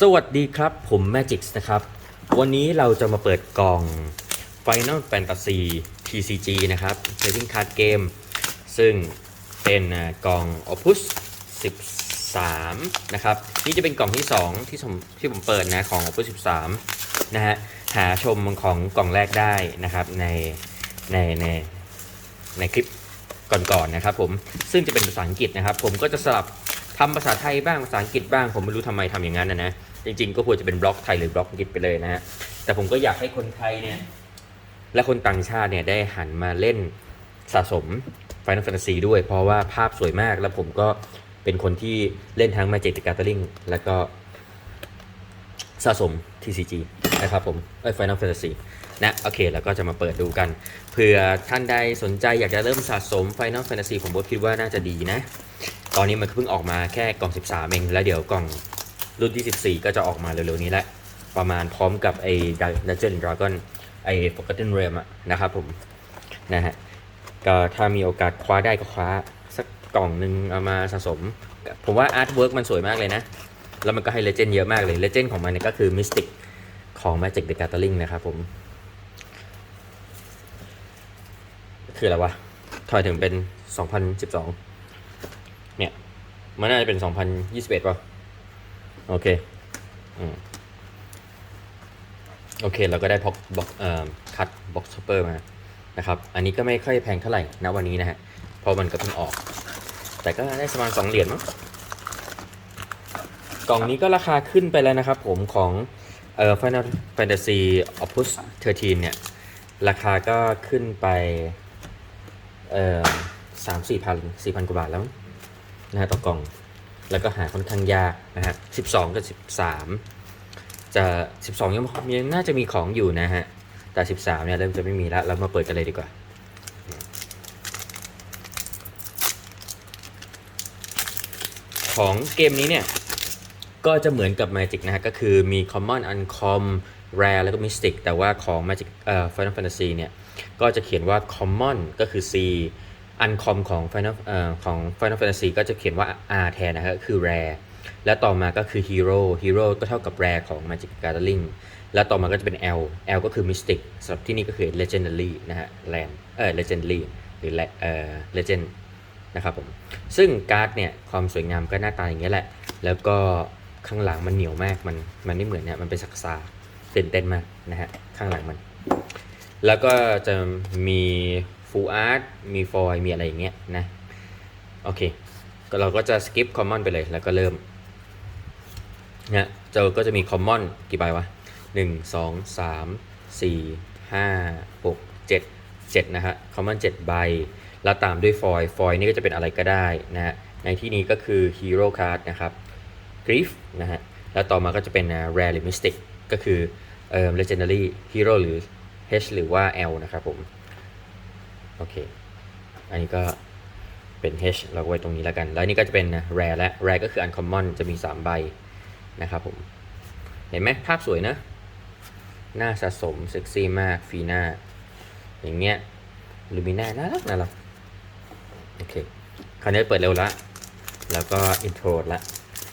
สวัสดีครับ ผม Magix นะครับ วันนี้เราจะมาเปิดกล่อง Final Fantasy TCG นะครับ Trading Card Game ซึ่งเป็นกล่อง Opus 13 นะครับ นี่จะเป็นกล่องที่ 2 ที่ผมที่ผมเปิดนะของ Opus 13 นะฮะ หาชมของกล่องแรกได้นะครับในในในในคลิปก่อนๆนะครับผม ซึ่งจะเป็นภาษาอังกฤษนะครับ ผมก็จะสลับ ทำภาษาไทยบ้างภาษาอังกฤษบ้างผมไม่รู้ทำไมทำอย่างนั้นนะนะจริงๆ ก็ควรจะเป็นบล็อกไทยหรือบล็อกอังกฤษไปเลยนะฮะแต่ผมก็อยากให้คนไทยเนี่ยและคนต่างชาติเนี่ยได้หันมาเล่นสะสม Final Fantasy ด้วย เพราะว่าภาพสวยมากแล้วผมก็เป็นคนที่เล่นทั้ง Magic the Gathering แล้วก็สะสม TCG นะครับผมเอ้ย Final Fantasy นะโอเคแล้วก็จะมาเปิดดูกันเผื่อท่านใดสนใจอยากจะเริ่มสะสม Final Fantasy ผมก็คิดว่าน่าจะดีนะ ตอนนี้มันเพิ่งออกมาแค่กล่อง 13 เอง แล้วเดี๋ยวกล่องรุ่นที่ 14 ก็จะออกมาเร็วๆนี้แหละ ประมาณพร้อมกับไอ้ Dungeon Dragon ไอ้ Forgotten Realm อะนะครับผม นะฮะ ก็ถ้ามีโอกาสคว้าได้ก็คว้า สักกล่องหนึ่งเอามาสะสม ผมว่าอาร์ตเวิร์กมันสวยมากเลยนะ แล้วมันก็ให้เลเจนด์เยอะมากเลย เลเจนด์ของมันเนี่ยก็คือ Mystic ของ Magic the Gathering นะครับผม คืออะไรวะทอยถึงเป็น 2012 มันน่าจะเป็น 2021 ป่ะ โอเคอืมโอเค เราก็ได้พ็อกบ็อกเอ่อคัดบ็อกซ์เปอร์มานะครับ อันนี้ก็ไม่ค่อยแพงเท่าไหร่นะวันนี้นะฮะ เพราะมันก็เพิ่งออก แต่ก็ได้ประมาณสองเหรียญมั้ง กล่องนี้ก็ราคาขึ้นไปแล้วนะครับผมของเอ่อ Final Fantasy Opus 13 เนี่ย ราคาก็ขึ้นไปเอ่อสามสี่พันสี่พันกว่าบาทแล้ว นะฮะต่อกล่อง แล้วก็หาค่อนข้างยากนะฮะสิบสองกับสิบสามจะสิบสองยังยังน่าจะมีของอยู่นะฮะ แต่สิบสามเนี่ยเริ่มจะไม่มีแล้วเรามาเปิดกันเลยดีกว่าของเกมนี้เนี่ย ก็จะเหมือนกับ Magic นะฮะ ก็คือมี Common Uncom Rare แล้วก็ Mystic แต่ว่าของ Magic เอ่อ Final Fantasy เนี่ย ก็จะเขียนว่า Common ก็คือ C Uncom ของ Final เอ่อของ Final Fantasy ก็จะเขียนว่า R แทนนะฮะคือ Rare และต่อมาก็คือ Hero Hero ก็เท่ากับ Rare ของ Magic Gathering แล้วต่อมาก็จะเป็น L L ก็คือ Mystic สำหรับที่นี่ก็คือ Legendary นะฮะ Land เออ Legendary หรือเอ่อ Legend นะครับผม ซึ่งการ์ดเนี่ยความสวยงามก็หน้าตาอย่างเงี้ยแหละ แล้วก็ข้างหลังมันเหนียวมาก มันมันไม่เหมือนเนี่ย มันเป็นสักซาตื่นเต้นมากนะฮะ ข้างหลังมัน แล้วก็จะมี ฟูลอาร์ตมีฟอยมีอะไรอย่างเงี้ยนะโอเคก็เราก็จะสกิปคอมมอนไปเลยแล้วก็เริ่มเนี่ยเจอก็จะมีคอมมอนกี่ใบวะหนึ่งสองสามสี่ห้าหกเจ็ดเจ็ดนะฮะคอมมอนเจ็ดใบ แล้วตามด้วยฟอยฟอยนี่ก็จะเป็นอะไรก็ได้นะฮะในที่นี้ก็คือฮีโร่ค a ร์ดนะครับกริฟนะฮะแล้วต่อมาก็จะเป็น rare หรือ mystic ก็คือเอ่อ legendary hero หรือ H หรือว่า L นะครับผม โอเค อันนี้ก็เป็น H เราไว้ตรงนี้แล้วกัน แล้วนี่ก็จะเป็น rare และ rare ก็คือ uncommon จะมี 3 ใบนะครับผม เห็นไหมภาพสวยนะ หน้าสะสมเซ็กซี่มากฟีน่าอย่างเงี้ยลูมิน่าน่ารักน่ารักโอเค คราวนี้เปิดเร็วละ แล้วก็อินโทรละ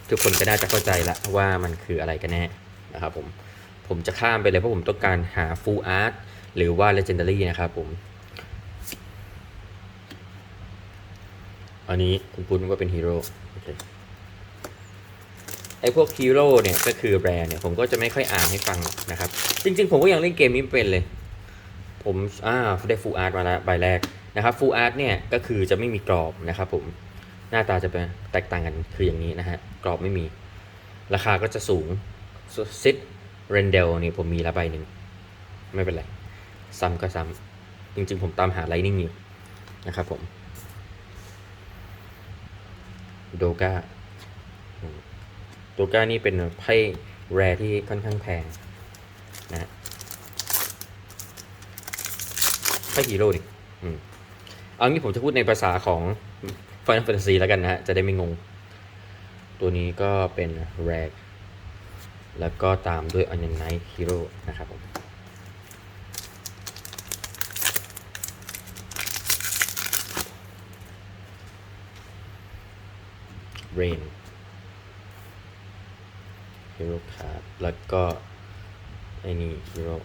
ทุกคนก็น่าจะเข้าใจละว่ามันคืออะไรกันแน่นะครับผม ผมจะข้ามไปเลยเพราะผมต้องการหา Full Art หรือว่า Legendary นะครับผม อันนี้คุณปุ้นว่าเป็นฮีโร่โอเคไอพวกฮีโร่เนี่ยก็คือแบรนด์เนี่ยผมก็จะไม่ค่อยอ่านให้ฟังนะครับ จริง ๆ ผมก็ยังเล่นเกมนี้เป็นเลย ผมอ่าได้ Full Art มาแล้วใบแรกนะครับ Full Art เนี่ยก็คือจะไม่มีกรอบนะครับผมหน้าตาจะเป็นแตกต่างกันคืออย่างนี้นะฮะกรอบไม่มี ราคาก็จะสูงซิดเรนเดลนี่ผมมีละใบหนึ่งไม่เป็นไร ซ้ำก็ซ้ำจริงๆ ผมตามหาไลนิ่งอยู่นะครับผม โดกาโดกานี่เป็นไพ่แรที่ค่อนข้างแพงนะฮะไพ่ฮีโร่ดิอืมเอางี้ผมจะพูดในภาษาของ Final Fantasy แล้วกันนะฮะ จะได้ไม่งง ตัวนี้ก็เป็นแรแล้วก็ตามด้วย Onion Knight Hero นะครับผม Rain ฮีโร่คาร์ดแล้วก็ไอ้นี่ฮีโร่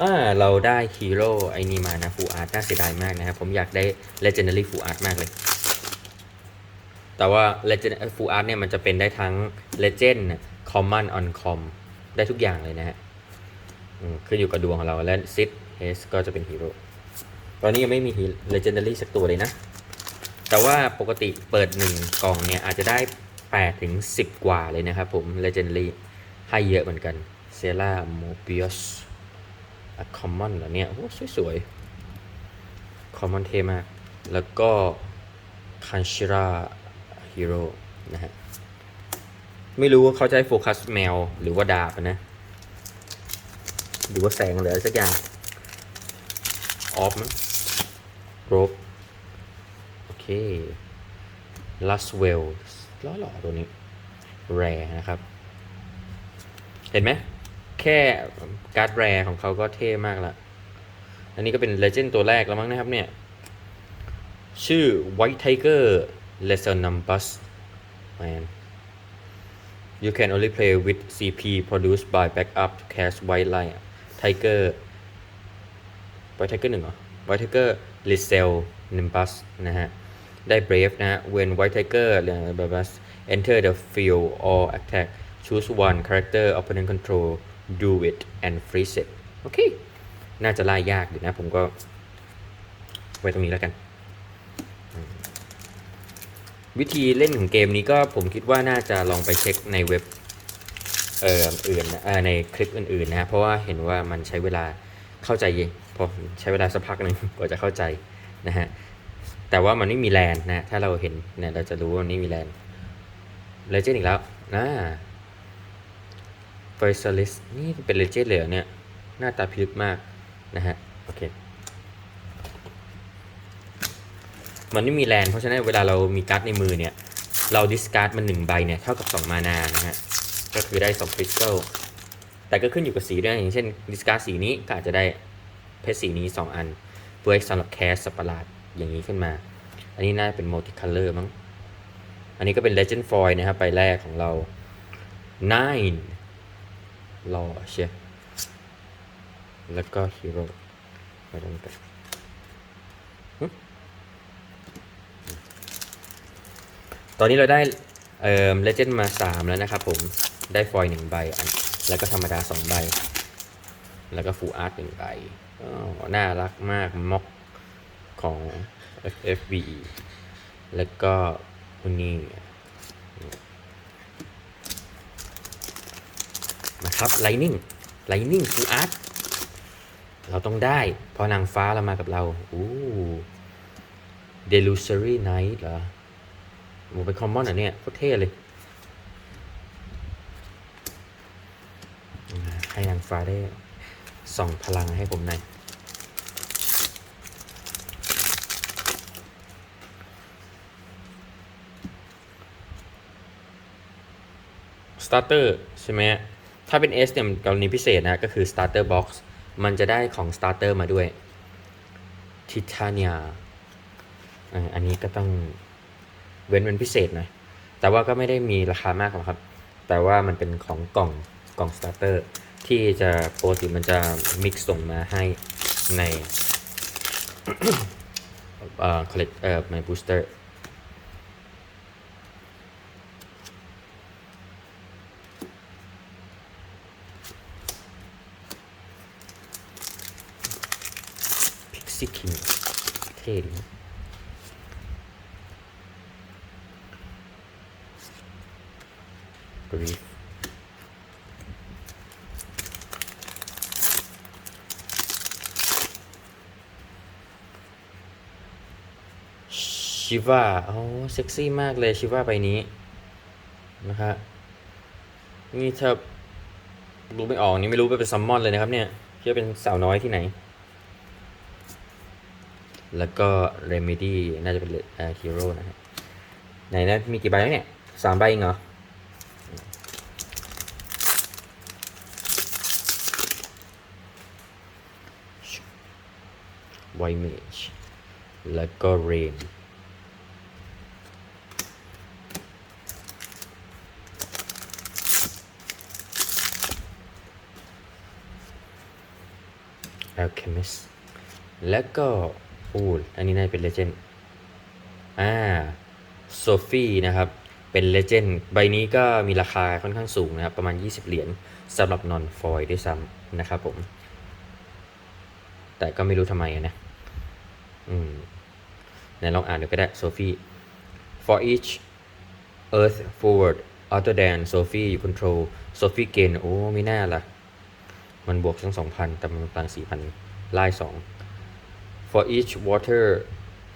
อ่าเราได้ฮีโร่ไอ้นี่มานะฟูอาร์ตน่าเสียดายมากนะครับ ผมอยากได้ legendary ฟูอาร์ตมากเลย แต่ว่า legend ฟูอาร์ตเนี่ยมันจะเป็นได้ทั้ง legend common on com ได้ทุกอย่างเลยนะฮะขึ้นอยู่กับดวงของเราและซิดเฮสก็จะเป็นฮีโร่ตอนนี้ยังไม่มี legendary สักตัวเลยนะ แต่ว่าปกติเปิดหนึ่งกล่องเนี่ยอาจจะได้8ถึง10 กว่าเลยนะครับผม legendary ให้เยอะเหมือนกันเซล่าโมบิอสอคอมมอนเหรอเนี่ย โอ้สวยๆคอมมอนเทมาก แล้วก็คันชิราฮีโร่นะฮะ ไม่รู้ว่าเขาจะให้โฟกัสแมวหรือว่าดาบนะ หรือว่าแสงหรืออะไรสักอย่าง ออฟมั้งโรบ เคลัสเวลล้อหล่อตัวนี้ แรนะครับ เห็นไหม แค่การ์ดแรของเขาก็เท่มากละ อันนี้ก็เป็นเลเจนด์ตัวแรกแล้วมั้งนะครับเนี่ย ชื่อ White Tiger Lesser Numbers man you can only play with CP produced by backup to cast White Light Tiger White Tiger หนึ่งเหรอ White Tiger l i s e l Nimbus นะฮะ ได้ Brave นะฮะ when White Tiger เอ่อ Nimbus enter the field or attack choose one character opponent control do it and freeze it โอเค น่าจะไล่ยากอยู่นะ ผมก็ ไว้ตรงนี้แล้วกัน วิธีเล่นของเกมนี้ก็ผมคิดว่าน่าจะลองไปเช็คในเว็บเอ่ออื่นนะในคลิปอื่นๆนะ เพราะว่าเห็นว่ามันใช้เวลาเข้าใจเย็นพอใช้เวลาสักพักหนึ่งกว่าจะเข้าใจนะฮะ แต่ว่ามันไม่มีแลนนะ ถ้าเราเห็นเนี่ยเราจะรู้ว่ามันไม่มีแลนเลเจนด์อีกแล้วนะเฟอร์ลิสนี่เป็นเลเจนด์เลยเหรอเนี่ย หน้าตาพิลึกมากนะฮะ โอเค มันไม่มีแลนเพราะฉะนั้นเวลาเรามีการ์ดในมือเนี่ย เราดิสการ์ดมันหนึ่งใบเนี่ย เท่ากับ2มานานะฮะ ก็คือได้2คริสตัลแต่ก็ขึ้นอยู่กับสีด้วยอย่างเช่นดิสการ์ดสีนี้ก็อาจจะได้เพชรสีนี้ 2 อันเพื่อสำหรับแคสสัตว์ปราด อย่างนี้ขึ้นมา อันนี้น่าจะเป็นมัลติคัลเลอร์มั้ง อันนี้ก็เป็น Legend Foil นะครับใบแรกของเรา Nine รอเชียแล้วก็ฮีโร่ไปตรงกันตอนนี้เราได้เอ่อ Legend มา 3 แล้วนะครับผมได้ฟอยหนึ่งใบ แล้วก็ธรรมดา 2 ใบ แล้วก็ฟูอาร์ตหนึ่งใบอ๋อน่ารักมากม็อก ของ FFBE แล้วก็คนนี้นะครับ Lightning Lightning Full Art เราต้องได้ เพราะนางฟ้าเรามากับเรา อู้ Delusory Night เหรอโมเป็นคอมมอนอะเนี่ยโคตรเท่เลย ให้นางฟ้าได้ส่องพลังให้ผมหน่อย สตาร์เตอร์ใช่ไหมถ้าเป็น S เนี่ยกรณีพิเศษนะก็คือ Starter Box มันจะได้ของ Starter มาด้วย Titania อ่าอันนี้ก็ต้องเว้นเป็นพิเศษหน่อยแต่ว่าก็ไม่ได้มีราคามากหรอกครับ แต่ว่ามันเป็นของกล่องกล่อง Starter ที่จะโปกติมันจะมิกซ์ส่งมาให้ในเอ่อ collect เอ่อ my booster พิกซี่คิง เท่ดีนะบรีฟชิวาโอ้เซ็กซี่มากเลยชิวาใบนี้ นะฮะ นี่ถ้าดูไม่ออกนี่ไม่รู้ว่าเป็นซัมมอนเลยนะครับเนี่ยคิดว่าเป็นสาวน้อยที่ไหน แล้วก็ Remedy น่าจะเป็นเอ่อ Hero นะฮะไหนนะมีกี่ใบแล้วเนี่ยสามใบเองเหรอไวเมจแล้วก็เรนแอลเคมิสแล้วก็ อูดอันนี้น่าจะเป็น Legend อ่าโซฟี่นะครับเป็น Legend ใบนี้ก็มีราคาค่อนข้างสูงนะครับ ประมาณ 20 เหรียญสำหรับ non foil ด้วยซ้ำนะครับผม แต่ก็ไม่รู้ทำไมนะ อืมไหนลองอ่านดูก็ได้โซฟี่ for each earth forward other than Sophie you control Sophie gain โอ้ ไม่น่าล่ะ มันบวกทั้งสองพันแต่มันพลังสี่พันไล่สอง for each water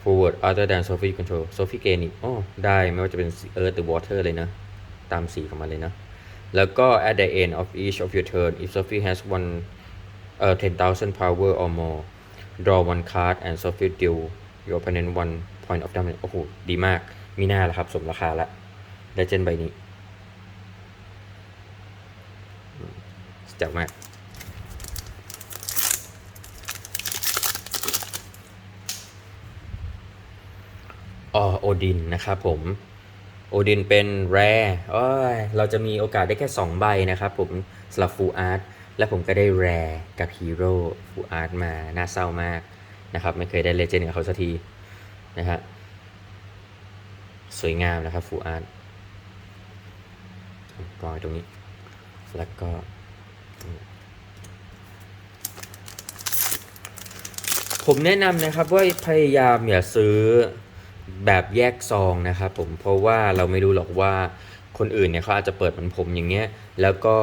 forward other than Sophie control Sophie gain อีกโอ้ได้ไม่ว่าจะเป็น earth หรือ water เลยนะ ตามสีของมันเลยนะ แล้วก็ at the end of each of your turn if Sophie has one เอ่อ10,000 power or more draw one card and Sophie deal your opponent one point of damage โอ้โห ดีมาก มีหน้าแล้วครับ สมราคาละ Legend ใบนี้จ๋วมาก อ๋อโอดินนะครับผมโอดินเป็นแรร์อ้ยเราจะมีโอกาสได้แค่ 2 ใบนะครับผมสำหรับฟูอาร์ตและผมก็ได้แรร์กับฮีโร่ฟูอาร์ตมาน่าเศร้ามากนะครับ ไม่เคยได้เลเจนด์กับเขาสักทีนะฮะสวยงามนะครับฟูอาร์ตปล่อยตรงนี้ แล้วก็ผมแนะนำนะครับว่าพยายามอย่าซื้อ แบบแยกซองนะครับผมเพราะว่าเราไม่รู้หรอกว่าคนอื่นเนี่ยเขาอาจจะเปิดเหมือนผมอย่างเงี้ยแล้วก็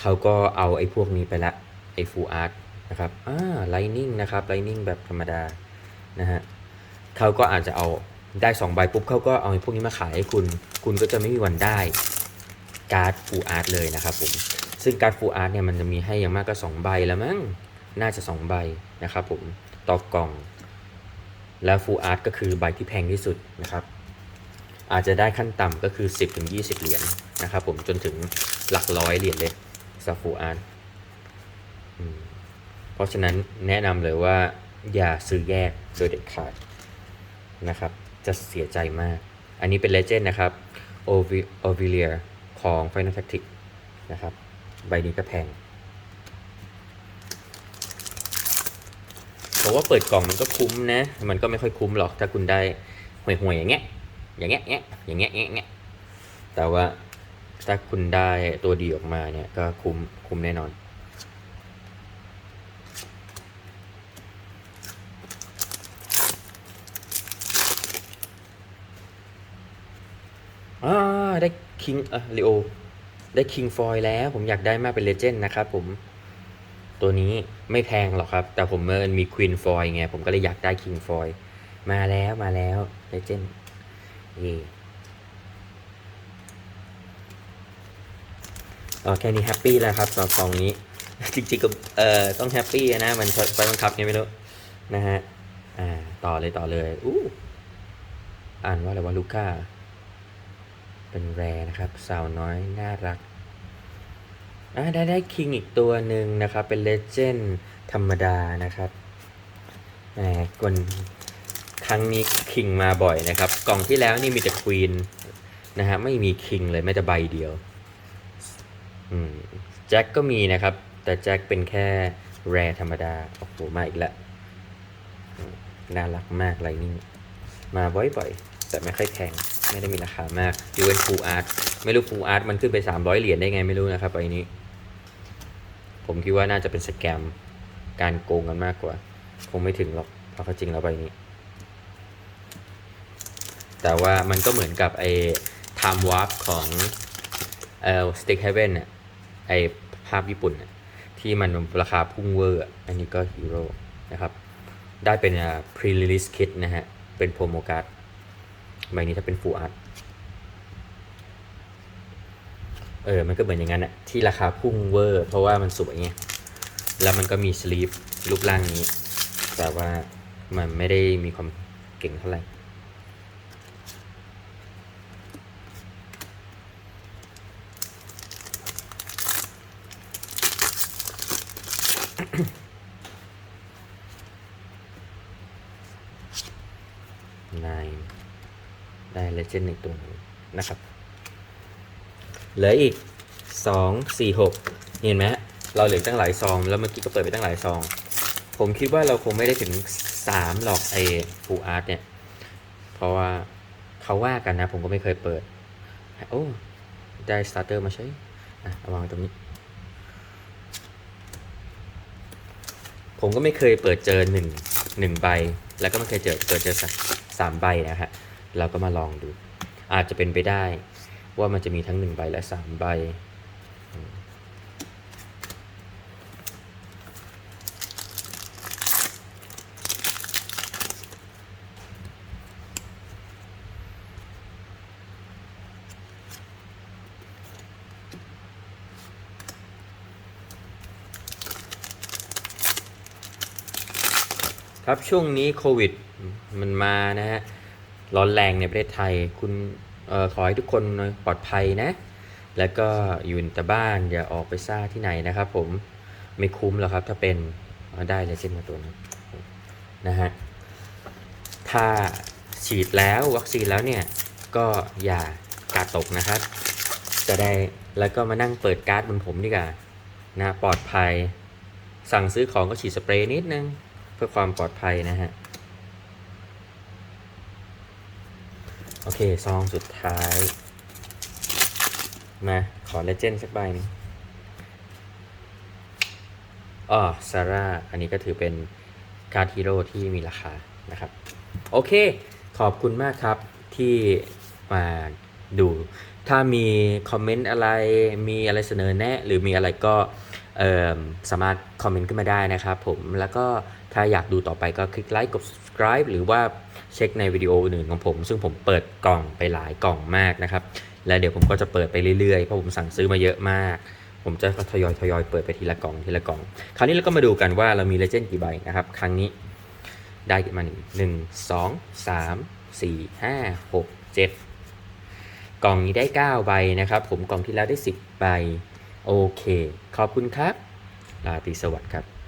เขาก็เอาไอ้พวกนี้ไปละไอ้ฟูอาร์ตนะครับอ่าไลนิ่งนะครับไลนิ่งแบบธรรมดานะฮะเขาก็อาจจะเอาได้2ใบปุ๊บเขาก็เอาไอ้พวกนี้มาขายให้คุณ คุณก็จะไม่มีวันได้การ์ดฟูอาร์ตเลยนะครับผมซึ่งการ์ดฟูอาร์ตเนี่ยมันจะมีให้อย่างมากก็2ใบแล้วมั้งน่าจะ2ใบนะครับผมต่อกล่อง แล้วฟูอาร์ตก็คือใบที่แพงที่สุดนะครับ อาจจะได้ขั้นต่ำก็คือ 10-20 เหรียญนะครับผมจนถึงหลักร้อยเหรียญเลยสำหรับฟูอาร์ตเพราะฉะนั้นแนะนำเลยว่าอย่าซื้อแยกโดยเด็ดขาดนะครับ จะเสียใจมาก อันนี้เป็นเลเจนด์นะครับโอวิเลียของ Final Tactics นะครับ ใบนี้ก็แพง ผมว่าเปิดกล่องมันก็คุ้มนะ มันก็ไม่ค่อยคุ้มหรอกถ้าคุณได้ห่วยๆอย่างเงี้ย อย่างเงี้ยอย่างเงี้ยเงี้ยเงี้ยแต่ว่าถ้าคุณได้ตัวดีออกมาเนี่ยก็คุ้มคุ้มแน่นอน อ่าได้คิงอะลิโอได้คิงฟอยแล้ว ผมอยากได้มากเป็นเลเจนด์นะครับผม ตัวนี้ไม่แพงหรอกครับ แต่ผมมันมีควีนฟอยไง ผมก็เลยอยากได้คิงฟอยมาแล้วมาแล้วเลเจนด์เย่อ๋อแค่นี้แฮปปี้แล้วครับสำหรับซองนี้ จริงๆก็เอ่อต้องแฮปปี้นะ มันไปบังคับไงไม่รู้นะฮะอ่าต่อเลยต่อเลยอู้อ่านว่าอะไรวะลูก้า เป็นแรนะครับ สาวน้อย น่ารัก อ่าได้ได้คิงอีกตัวหนึ่งนะครับ เป็นเลเจนด์ธรรมดานะครับแหมกวนครั้งนี้คิงมาบ่อยนะครับ กล่องที่แล้วนี่มีแต่ควีนนะฮะไม่มีคิงเลยแม้แต่ใบเดียวอืมแจ็คก็มีนะครับ แต่แจ็คเป็นแค่แรธรรมดาโอ้โหมาอีกแล้วน่ารักมากไรนี่มาบ่อยๆ แต่ไม่ค่อยแพงไม่ได้มีราคามากยูเวนฟูอาร์ตไม่รู้ฟูอาร์ตมันขึ้นไป 300 เหรียญได้ไงไม่รู้นะครับใบนี้ ผมคิดว่าน่าจะเป็นสแกมการโกงกันมากกว่า คงไม่ถึงหรอกเพราะเขาจริงแล้วใบนี้ แต่ว่ามันก็เหมือนกับไอ้ time warp ของเอ่อ stick heaven น่ะไอ้ภาพญี่ปุ่นน่ะที่มันราคาพุ่งเวอร์อะอันนี้ก็ฮีโร่นะครับได้เป็น pre release kit นะฮะ เป็นโปรโมการ์ดใบนี้ถ้าเป็น full art เออ มันก็เหมือนอย่างนั้นอะที่ราคาพุ่งเวอร์ เพราะว่ามันสวยไง แล้วมันก็มีสลีฟรูปร่างนี้ แต่ว่ามันไม่ได้มีความเก่งเท่าไหร่ นายได้เลเจนด์หนึ่งตัวนะครับ เหลืออีกสองสี่หกเห็นไหมฮะเราเหลือตั้งหลายซอง แล้วเมื่อกี้ก็เปิดไปตั้งหลายซอง ผมคิดว่าเราคงไม่ได้ถึงสามหรอกไอ้ฟูอาร์ตเนี่ย เพราะว่าเขาว่ากันนะ ผมก็ไม่เคยเปิด โอ้ ได้สตาร์เตอร์มาใช้อะเอาวางไว้ตรงนี้ ผมก็ไม่เคยเปิดเจอหนึ่งหนึ่งใบ แล้วก็ไม่เคยเจอเปิดเจอสาสามใบนะฮะเราก็มาลองดู อาจจะเป็นไปได้ ว่ามันจะมีทั้งหนึ่งใบและสามใบ ครับช่วงนี้โควิดมันมานะฮะร้อนแรงในประเทศไทยคุณ ออขอให้ทุกคนปลอดภัยนะ แล้วก็อยู่แต่บ้านอย่าออกไปซ่าที่ไหนนะครับ ผมไม่คุ้มหรอกครับ ถ้าเป็นได้เลยเช่นมาตัวนี้นะฮะถ้าฉีดแล้ววัคซีนแล้วเนี่ยก็อย่ากาดตกนะครับ จะได้แล้วก็มานั่งเปิดการ์ดบนผมดีกว่านะปลอดภัย สั่งซื้อของก็ฉีดสเปรย์นิดนึง เพื่อความปลอดภัยนะฮะ โอเค ซองสุดท้าย มา ขอเลเจนด์สักใบหนึงอ๋อซาร่า อันนี้ก็ถือเป็นการ์ดฮีโร่ที่มีราคานะครับ โอเค ขอบคุณมากครับที่มาดู ถ้ามีคอมเมนต์อะไร มีอะไรเสนอแนะ หรือมีอะไรก็สามารถคอมเมนต์ขึ้นมาได้นะครับผม แล้วก็ ถ้าอยากดูต่อไปก็คลิกไลค์กด subscribe หรือว่าเช็คในวิดีโออื่นของผม ซึ่งผมเปิดกล่องไปหลายกล่องมากนะครับ และเดี๋ยวผมก็จะเปิดไปเรื่อยๆ เพราะผมสั่งซื้อมาเยอะมาก ผมจะทยอยทยอยเปิดไปทีละกล่องทีละกล่อง คราวนี้เราก็มาดูกันว่าเรามีเลเจนด์กี่ใบนะครับ ครั้งนี้ได้มาหนึ่งหนึ่งสองสามสี่ห้าหกเจ็ดกล่องนี้ได้เก้าใบนะครับ ผมกล่องที่แล้วได้สิบใบ โอเค ขอบคุณครับราตรีสวัสดิ์ครับ